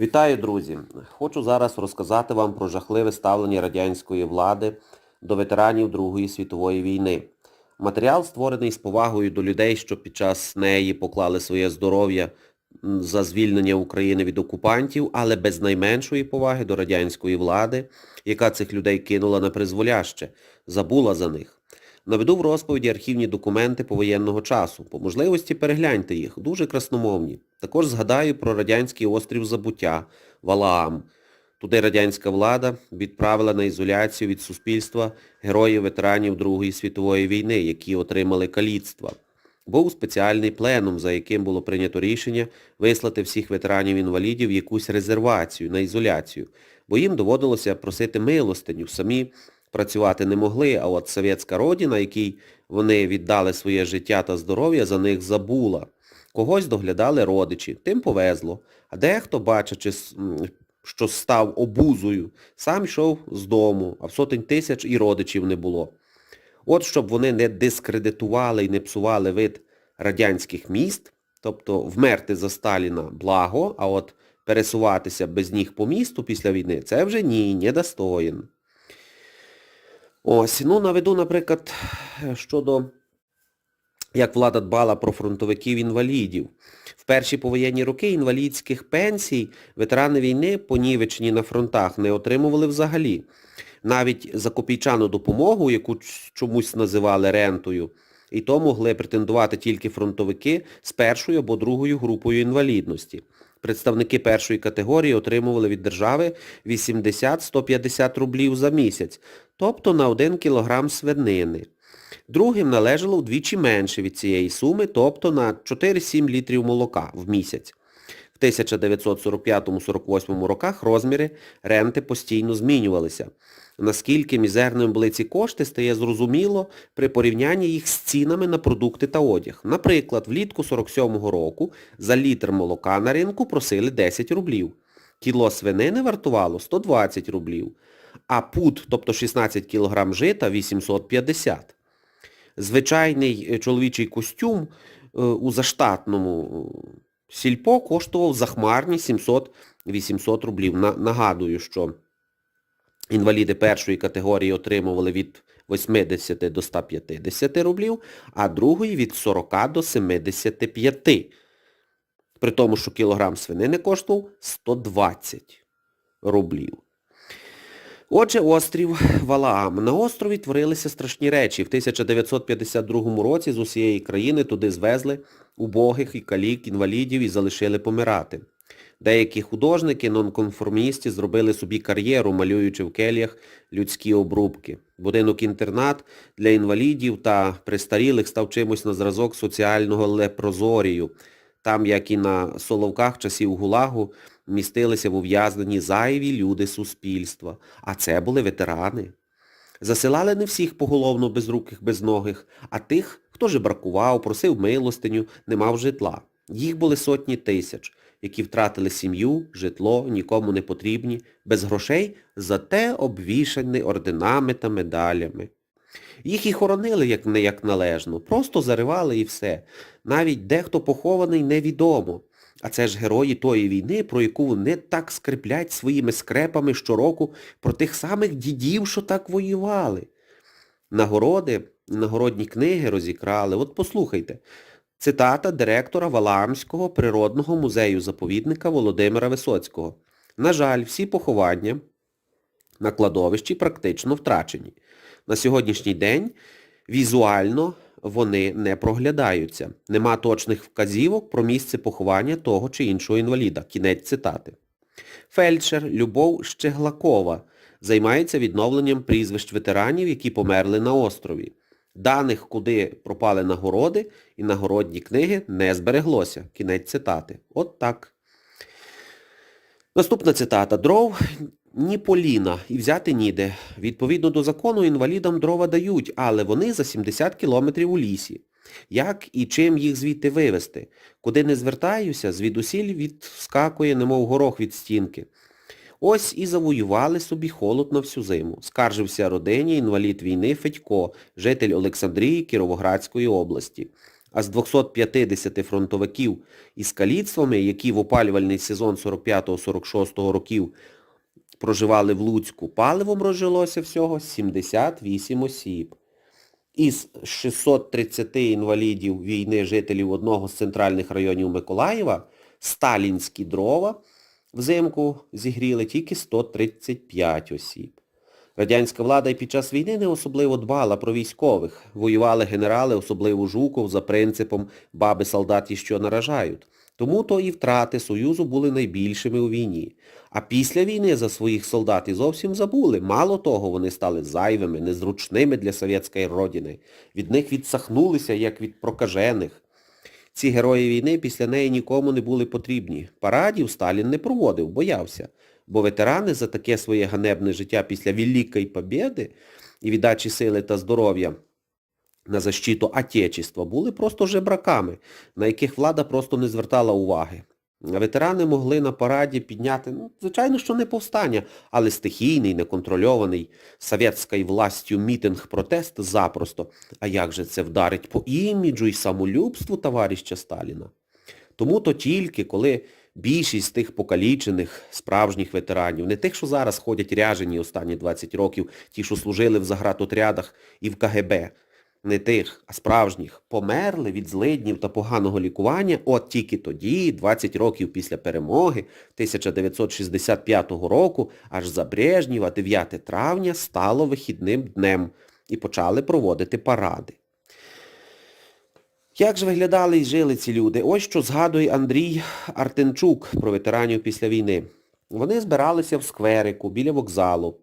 Вітаю, друзі! Хочу зараз розказати вам про жахливе ставлення радянської влади до ветеранів Другої світової війни. Матеріал створений з повагою до людей, що під час неї поклали своє здоров'я за звільнення України від окупантів, але без найменшої поваги до радянської влади, яка цих людей кинула на призволяще, забула за них. Наведу в розповіді архівні документи повоєнного часу. По можливості перегляньте їх, дуже красномовні. Також згадаю про радянський острів Забуття, Валаам. Туди радянська влада відправила на ізоляцію від суспільства героїв ветеранів Другої світової війни, які отримали каліцтва. Був спеціальний пленум, за яким було прийнято рішення вислати всіх ветеранів-інвалідів якусь резервацію на ізоляцію, бо їм доводилося просити милостиню, самі працювати не могли, а от совєтська родина, якій вони віддали своє життя та здоров'я, за них забула. Когось доглядали родичі, тим повезло. А дехто, бачачи, що став обузою, сам йшов з дому, а в сотень тисяч і родичів не було. От щоб вони не дискредитували і не псували вид радянських міст, тобто вмерти за Сталіна благо, а от пересуватися без ніг по місту після війни, це вже ні, недостоїн. Ось, ну наведу, наприклад, щодо як влада дбала про фронтовиків-інвалідів. В перші повоєнні роки інвалідських пенсій ветерани війни, понівечені на фронтах, не отримували взагалі. Навіть за копійчану допомогу, яку чомусь називали рентою, і то могли претендувати тільки фронтовики з першою або другою групою інвалідності. Представники першої категорії отримували від держави 80-150 рублів за місяць, тобто на 1 кілограм свинини. Другим належало вдвічі менше від цієї суми, тобто на 4-7 літрів молока в місяць. В 1945-48 роках розміри ренти постійно змінювалися. Наскільки мізерними були ці кошти, стає зрозуміло при порівнянні їх з цінами на продукти та одяг. Наприклад, влітку 47-го року за літр молока на ринку просили 10 рублів. Кіло свинини вартувало 120 рублів, а пуд, тобто 16 кг жита, 850. Звичайний е, чоловічий костюм е, у заштатному е, сільпо коштував захмарні 700-800 рублів. Нагадую, що інваліди першої категорії отримували від 80 до 150 рублів, а другої від 40 до 75. При тому, що кілограм свинини коштував 120 рублів. Отже, острів Валаам. На острові творилися страшні речі. В 1952 році з усієї країни туди звезли убогих і калік, інвалідів і залишили помирати. Деякі художники, нонконформісти зробили собі кар'єру, малюючи в кельях людські обрубки. Будинок-інтернат для інвалідів та престарілих став чимось на зразок соціального лепрозорію. Там, як і на Соловках часів Гулагу, містилися в ув'язненні зайві люди суспільства. А це були ветерани. Засилали не всіх поголовно безруких, безногих, а тих, хто жебракував, просив милостиню, не мав житла. Їх були сотні тисяч, які втратили сім'ю, житло, нікому не потрібні, без грошей, зате обвішані орденами та медалями. Їх і хоронили як не як належно, просто заривали і все. Навіть дехто похований невідомо. А це ж герої тої війни, про яку вони так скриплять своїми скрепами щороку про тих самих дідів, що так воювали. Нагороди, нагородні книги розікрали. От послухайте. Цитата директора Валаамського природного музею-заповідника Володимира Висоцького. На жаль, всі поховання на кладовищі практично втрачені. На сьогоднішній день візуально вони не проглядаються. Нема точних вказівок про місце поховання того чи іншого інваліда. Кінець цитати. Фельдшер Любов Щеглакова займається відновленням прізвищ ветеранів, які померли на острові. Даних, куди пропали нагороди і нагородні книги, не збереглося. Кінець цитати. От так. Наступна цитата. Дров ні поліна і взяти ніде. Відповідно до закону інвалідам дрова дають, але вони за 70 кілометрів у лісі. Як і чим їх звідти вивезти? Куди не звертаюся, звідусіль відскакує, немов горох від стінки. Ось і завоювали собі холод на всю зиму. Скаржився родині інвалід війни Федько, житель Олександрії Кіровоградської області. а з 250 фронтовиків із каліцтвами, які в опалювальний сезон 45-46 років проживали в Луцьку, паливом розжилося всього 78 осіб. Із 630 інвалідів війни жителів одного з центральних районів Миколаєва сталінські дрова взимку зігріли тільки 135 осіб. Радянська влада і під час війни не особливо дбала про військових. Воювали генерали, особливо Жуков, за принципом баби солдаті, що наражають. Тому то і втрати Союзу були найбільшими у війні. А після війни за своїх солдат і зовсім забули. Мало того, вони стали зайвими, незручними для совєтської родини. Від них відсахнулися, як від прокажених. Ці герої війни після неї нікому не були потрібні. Парадів Сталін не проводив, боявся. Бо ветерани за таке своє ганебне життя після Великої Побєди і віддачі сили та здоров'я на защиту Отечества були просто жебраками, на яких влада просто не звертала уваги. Ветерани могли на параді підняти, ну, звичайно, що не повстання, але стихійний, неконтрольований совєтською властю мітинг-протест запросто. А як же це вдарить по іміджу і самолюбству товариша Сталіна? Тому то тільки, коли більшість тих покалічених справжніх ветеранів, не тих, що зараз ходять ряжені останні 20 років, ті, що служили в загратотрядах і в КГБ, не тих, а справжніх, померли від злиднів та поганого лікування, от тільки тоді, 20 років після перемоги 1965 року, аж за Брежнєва 9 травня стало вихідним днем і почали проводити паради. Як же виглядали і жили ці люди? Ось що згадує Андрій Артенчук про ветеранів після війни. Вони збиралися в скверику біля вокзалу.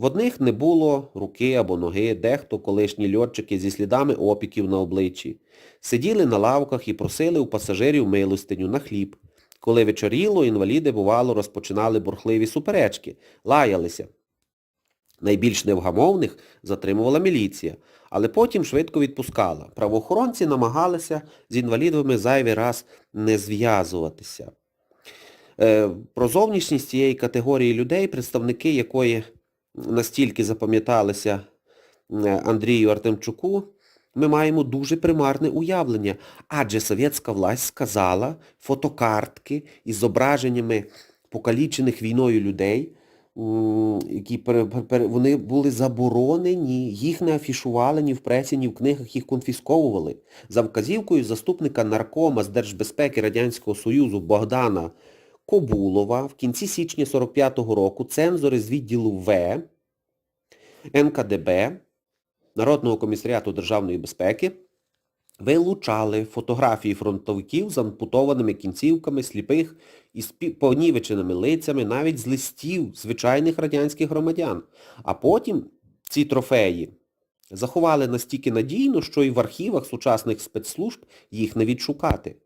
В одних не було руки або ноги, дехто колишні льотчики зі слідами опіків на обличчі. Сиділи на лавках і просили у пасажирів милостиню на хліб. Коли вечоріло, інваліди, бувало, розпочинали бурхливі суперечки, лаялися. Найбільш невгамовних затримувала міліція, але потім швидко відпускала. Правоохоронці намагалися з інвалідами зайвий раз не зв'язуватися. Е, про зовнішність цієї категорії людей, представники якої настільки запам'яталися Андрію Артемчуку, ми маємо дуже примарне уявлення, адже совєтська власть сказала фотокартки із зображеннями покалічених війною людей, які вони були заборонені, їх не афішували ні в пресі, ні в книгах, їх конфісковували. За вказівкою заступника наркома з Держбезпеки Радянського Союзу Богдана Кобулова в кінці січня 45-го року цензори з відділу В НКДБ Народного комісаріату Державної безпеки вилучали фотографії фронтовиків з ампутованими кінцівками, сліпих і понівеченими лицями, навіть з листів звичайних радянських громадян. А потім ці трофеї заховали настільки надійно, що і в архівах сучасних спецслужб їх не відшукати.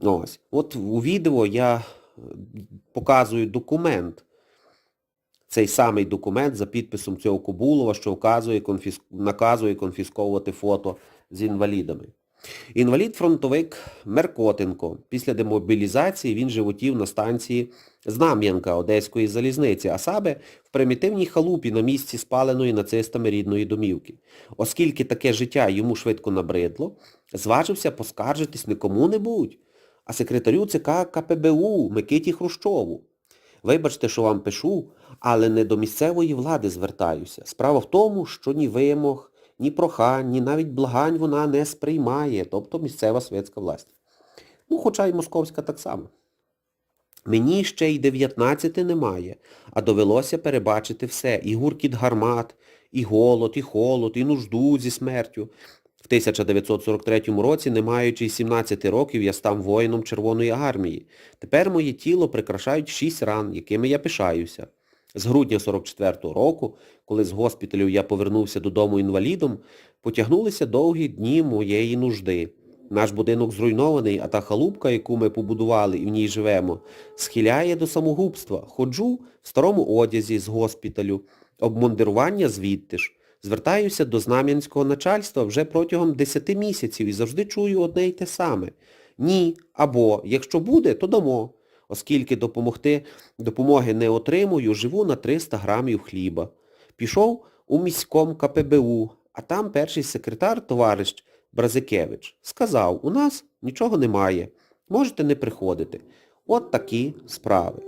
Ось. От у відео я е, показую документ. Цей самий документ за підписом цього Кобулова, що вказує, конфіс... наказує конфісковувати фото з інвалідами. Інвалід-фронтовик Меркотенко. Після демобілізації він животів на станції Знам'янка Одеської залізниці, а саме в примітивній халупі на місці спаленої нацистами рідної домівки. Оскільки таке життя йому швидко набридло, зважився поскаржитись не кому-небудь, а секретарю ЦК КПБУ Микиті Хрущову. Вибачте, що вам пишу, але не до місцевої влади звертаюся. Справа в тому, що ні вимог, ні прохань, ні навіть благань вона не сприймає, тобто місцева совєтська власть. Ну, хоча й московська так само. Мені ще й 19 немає, а довелося перебачити все. І гуркіт гармат, і голод, і холод, і нужду зі смертю. В 1943 році, не маючи 17 років, я став воїном Червоної армії. Тепер моє тіло прикрашають 6 ран, якими я пишаюся. З грудня 44-го року, коли з госпіталю я повернувся додому інвалідом, потягнулися довгі дні моєї нужди. Наш будинок зруйнований, а та халупка, яку ми побудували і в ній живемо, схиляє до самогубства. Ходжу в старому одязі з госпіталю, обмундирування звідти ж. Звертаюся до знам'янського начальства вже протягом 10 місяців і завжди чую одне й те саме. Ні, або, якщо буде, то дамо. Оскільки допомогти, допомоги не отримую, живу на 300 грамів хліба. Пішов у міськом КПБУ, а там перший секретар, товариш Бразикевич сказав, у нас нічого немає, можете не приходити. От такі справи.